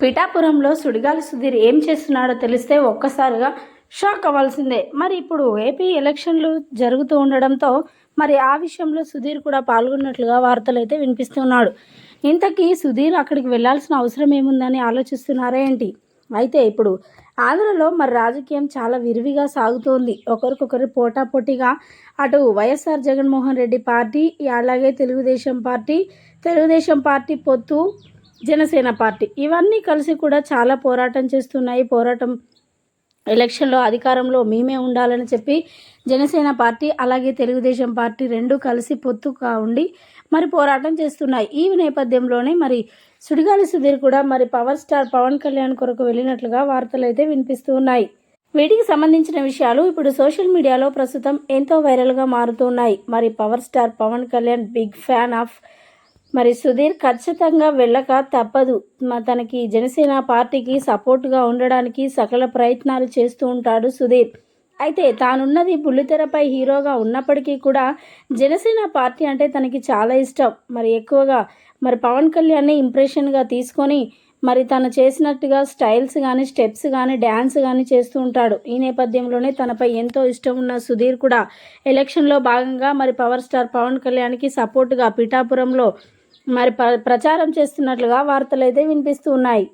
పిఠాపురంలో సుడిగాలి సుధీర్ ఏం చేస్తున్నాడో తెలిస్తే ఒక్కసారిగా షాక్ అవ్వాల్సిందే. మరి ఇప్పుడు ఏపీ ఎలక్షన్లు జరుగుతూ ఉండడంతో మరి ఆ విషయంలో సుధీర్ కూడా పాల్గొన్నట్లుగా వార్తలు అయితే వినిపిస్తున్నాడు. ఇంతకీ సుధీర్ అక్కడికి వెళ్ళాల్సిన అవసరం ఏముందని ఆలోచిస్తున్నారా ఏంటి? అయితే ఇప్పుడు ఆంధ్రలో మరి రాజకీయం చాలా విరివిగా సాగుతోంది. ఒకరికొకరు పోటాపోటీగా అటు వైఎస్ఆర్ జగన్మోహన్ రెడ్డి పార్టీ అలాగే తెలుగుదేశం పార్టీ తెలుగుదేశం పార్టీ పొత్తు జనసేన పార్టీ. ఇవన్నీ కలిసి కూడా చాలా పోరాటం చేస్తున్నాయి. పోరాటం ఎలక్షన్లో అధికారంలో మేమే ఉండాలని చెప్పి జనసేన పార్టీ అలాగే తెలుగుదేశం పార్టీ రెండు కలిసి పొత్తుగా ఉండి మరి పోరాటం చేస్తున్నాయి. ఈ నేపథ్యంలోనే మరి సుడిగాలి సుధీర్ కూడా మరి పవర్ స్టార్ పవన్ కళ్యాణ్ కొరకు వెళ్ళినట్లుగా వార్తలు అయితే వినిపిస్తూ ఉన్నాయి. వీటికి సంబంధించిన విషయాలు ఇప్పుడు సోషల్ మీడియాలో ప్రస్తుతం ఎంతో వైరల్గా మారుతున్నాయి మరి power star Pawan Kalyan big fan of మరి సుధీర్ ఖచ్చితంగా వెళ్ళక తప్పదు. తనకి జనసేన పార్టీకి సపోర్ట్గా ఉండడానికి సకల ప్రయత్నాలు చేస్తూ ఉంటాడు సుధీర్. అయితే తానున్నది బుల్లితెరపై హీరోగా ఉన్నప్పటికీ కూడా జనసేన పార్టీ అంటే తనకి చాలా ఇష్టం. మరి ఎక్కువగా మరి పవన్ కళ్యాణ్ని ఇంప్రెషన్గా తీసుకొని మరి తను చేసినట్టుగా స్టైల్స్ కానీ స్టెప్స్ కానీ డ్యాన్స్ కానీ చేస్తూ ఉంటాడు. ఈ నేపథ్యంలోనే తనపై ఎంతో ఇష్టం ఉన్న సుధీర్ కూడా ఎలక్షన్లో భాగంగా మరి పవర్ స్టార్ పవన్ కళ్యాణ్కి సపోర్టుగా పిఠాపురంలో మరి ప్రచారం చేస్తున్నట్లుగా వార్తలు అయితే వినిపిస్తూ ఉన్నాయి.